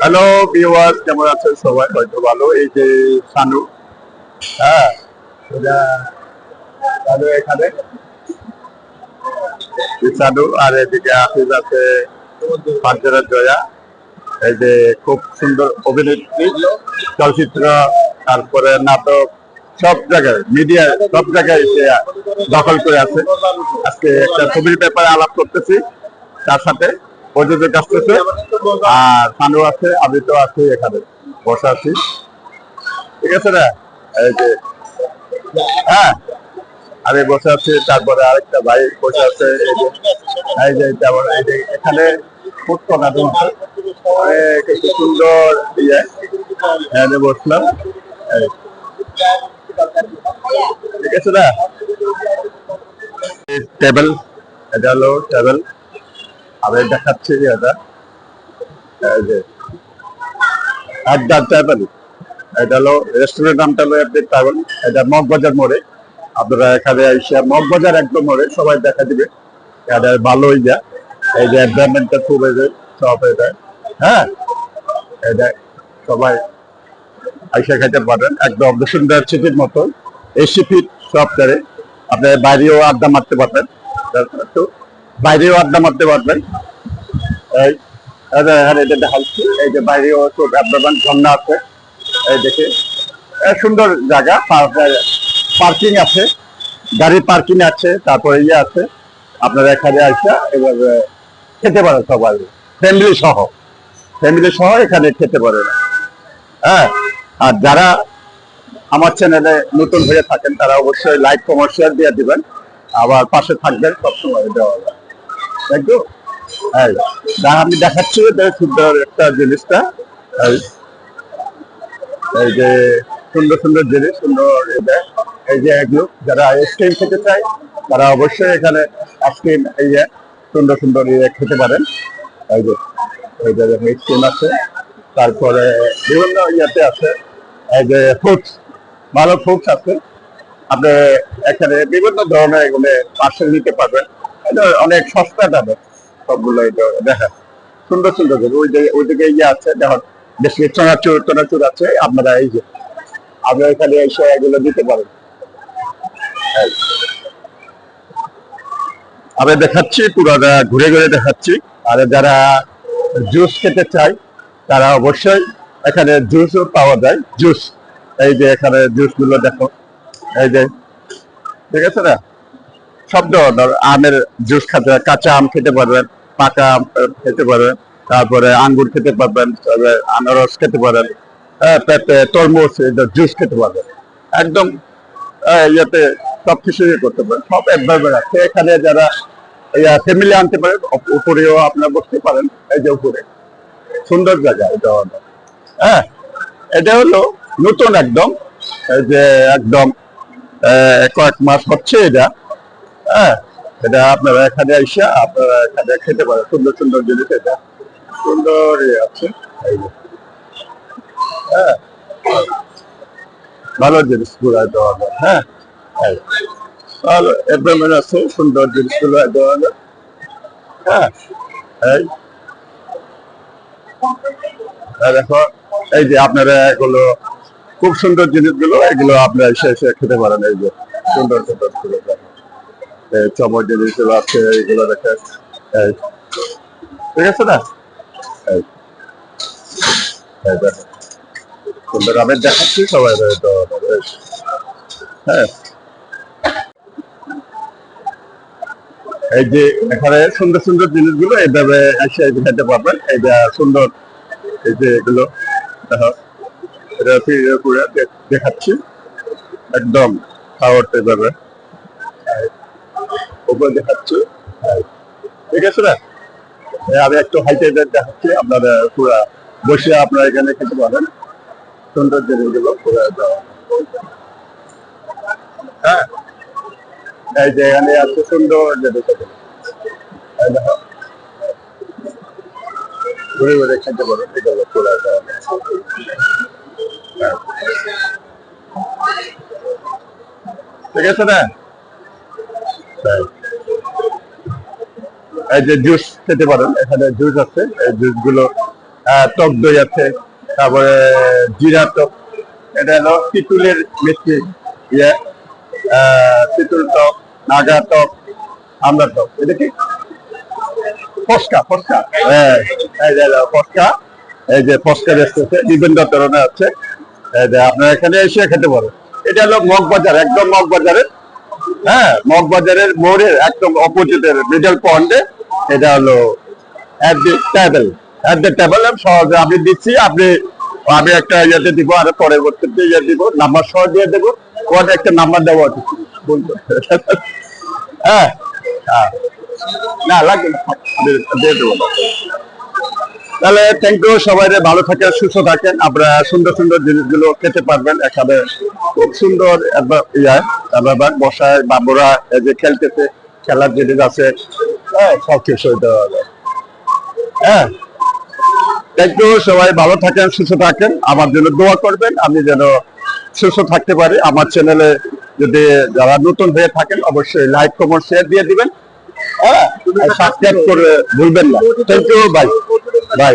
Hello viewers কেমন আছেন? সবাই হয়তো ভালো। এই যে সানু হ্যাঁ? এখানে। সানু, আর এদিকে আফিজ আছে পাঞ্জারা জয়া। এই যে খুব সুন্দর অভিনেত্রী, চলচ্চিত্র, তারপরে নাটক, সব জায়গায় মিডিয়া সব জায়গায় দখল করে আছে। আজকে একটা ছবির ব্যাপারে আলাপ করতেছি তার সাথে। প্রযোজক আসতেছে আর সানু আছে আমি তো আছি এখানে। বসে আছি। ঠিক আছে না? এই যে হ্যাঁ। আমি বসে আছি, তারপরে আরেকটা ভাই বসে আছে, এই যে। এই যে, যেমন এই যে, এখানে সুন্দর ইয়ে বসলাম। ঠিক আছে না? টেবিল এটা হলো টেবিল আমি দেখাচ্ছি এটা। যে। আড্ডা টেবিল এটা হলো রেস্টুরেন্ট নামটা হলো আপনি এটা মগবাজার মোড়ে। আপনারা এখানে মগবাজার একদম মোড়ে সবাই দেখা দিবে। এটা যা এই যে এনভায়রনমেন্টটা খুব সব এটা। হ্যাঁ? এটা সবাই আইসা খাইতে পারেন। একদম বসুন্ধরা সিটির মতো। এসি ফিট সব বাইরেও আড্ডা মারতে পারবেন। একটু বাইরেও আড্ডা মারতে পারবেন। এই এখানে এটা দেখাচ্ছি। এই যে বাইরেও আপনার ঝর্ণা আছে। এই সুন্দর জায়গা। পার্কিং আছে। গাড়ি পার্কিং আছে, তারপরে ইয়ে আছে। আপনারা এখানে এবার খেতে পারেন সবাই। ফ্যামিলি সহ। ফ্যামিলি সহ এখানে খেতে পারেন। হ্যাঁ আর যারা আমার চ্যানেলে নতুন হয়ে থাকেন, তারা অবশ্যই লাইক কমার শেয়ার দিয়ে দিবেন। আবার পাশে থাকবেন, সবসময় দেওয়া একদম হ্যাঁ আমি দেখাচ্ছি সুন্দর একটা জিনিসটা। এই যে সুন্দর সুন্দর জিনিস, সুন্দর এই যে এগুলো যারা আইসক্রিম খেতে চায়, তারা অবশ্যই এখানে আইসক্রিম এই যে সুন্দর সুন্দর ইয়ে খেতে পারেন। এই যে এই যে আইসক্রিম আছে। তারপরে বিভিন্ন ইয়েতে আছে, এই যে ফ্রুটস ভালো ফ্রুটস আছে। আপনি এখানে বিভিন্ন ধরনের এগুলো পার্সেল নিতে পারবেন। অনেক সস্তা সবগুলো দেখা সুন্দর সুন্দর ইয়ে আছে আছে, আপনারা এই যে, আপনারা এখানে দিতে পারেন। আমি দেখাচ্ছি পুরোটা ঘুরে ঘুরে দেখাচ্ছি। আর যারা জুস খেতে চায়, তারা অবশ্যই এখানে জুসও পাওয়া যায়, জুস। এই যে এখানে জুসগুলো দেখো। এই যে, ঠিক আছে না? সব ধরনের আমের জুস খেতে, কাঁচা আম খেতে পারবেন, পাকা আম খেতে পারবেন, তারপরে আঙ্গুর খেতে পারবেন আনারস খেতে পারেন পেঁপে, তরমুজ জুস খেতে পারবেন। একদম ইয়েতে সব কিছু ইয়ে করতে পারেন সব একভাবে আছে এখানে যারা ফ্যামিলি আনতে পারেন উপরেও আপনার বসতে পারেন, এই যে উপরে। সুন্দর জায়গা এটা হলো। হ্যাঁ এটা হলো নতুন একদম, এই যে একদম কয়েক মাস হচ্ছে এটা। হ্যাঁ এটা আপনারা এখানে এসে আপনারা এখানে খেতে পারেন। সুন্দর সুন্দর জিনিস এটা। সুন্দর আছে। হ্যাঁ। ভালো জিনিসগুলো দেওয়া হয়, ভালো এভরিমেন্ট আছে সুন্দর জিনিসগুলো দেওয়া হয়। এই। দেখো এই যে আপনারা এগুলো খুব সুন্দর জিনিসগুলো এগুলো আপনারা এসে এসে খেতে পারেন। এই যে সুন্দর সুন্দর গুলো দেখো। এই চমক জিনিসগুলো আছে এইগুলো দেখে ঠিক আছে না? সুন্দর দেখাচ্ছি সবাই হ্যাঁ। এই যে এখানে সুন্দর সুন্দর জিনিসগুলো এইভাবে এসে খেতে পারবেন। এই যে সুন্দর এই যে এগুলো দেখাচ্ছি। একদম খাওয়ার এইভাবে। এই, উপরে দেখাচ্ছি। ঠিক আছে না? আমি একটু হাইটে দেখাচ্ছি। আপনারা পুরা বসে আপনারা এখানে খেতে পারেন সুন্দর জিনিসগুলো পুরো হ্যাঁ? এই যে এখানে আছে সুন্দর জিনিসগুলো এই ঘুরে ঘুরে খেতে পারেন এগুলো পুরো। ঠিক আছে না। এই যে জুস খেতে পারেন, এখানে জুস আছে জুসগুলো টক দই আছে, তারপরে জিরা টক, এটা হলো তিতুলের মিষ্টি ইয়ে তিতুল টক, নাগা টক, আমরা টক, এটা কি? ফসকা ফসকা হ্যাঁ ফসকা, এই যে ফসকা রেস্টুরেন্টে বিভিন্ন ধরনের আছে, এই যে, আপনার এখানে এসে খেতে পারেন। এটা হলো মগবাজার একদম মগবাজারের হ্যাঁ মগবাজারের মোড়ের একদম অপোজিটের মিডল পয়েন্টে এটা হলো অ্যাট আমি দিচ্ছি, আপনি, আমি একটা ইয়েতে দিব, আর পরবর্তীতে ইয়ে দিব নাম্বার সহ দিয়ে দেবো ওর একটা নাম্বার দেবো আছে হ্যাঁ হ্যাঁ। না, লাগবে দেবো। তাহলে থ্যাংক ইউ সবাই ভালো থাকেন, সুস্থ থাকেন, আপনারা সুন্দর সুন্দর জিনিসগুলো খেতে পারবেন, এখানে খুব সুন্দর একবার ইয়ে বসায়, বাবুরা এই যে খেলতেছে, খেলার জিনিস আছে হ্যাঁ সব কিছু হইতে হবে হ্যাঁ ইউ সবাই ভালো থাকেন, সুস্থ থাকেন আমার জন্য দোয়া করবেন আমি যেন সুস্থ থাকতে পারি, আমার চ্যানেলে যদি যারা নতুন হয়ে থাকেন, অবশ্যই লাইক কমেন্ট শেয়ার দিয়ে দিবেন। হ্যাঁ সাবস্ক্রাইব করে ভুলবেন না। Thank you bye bye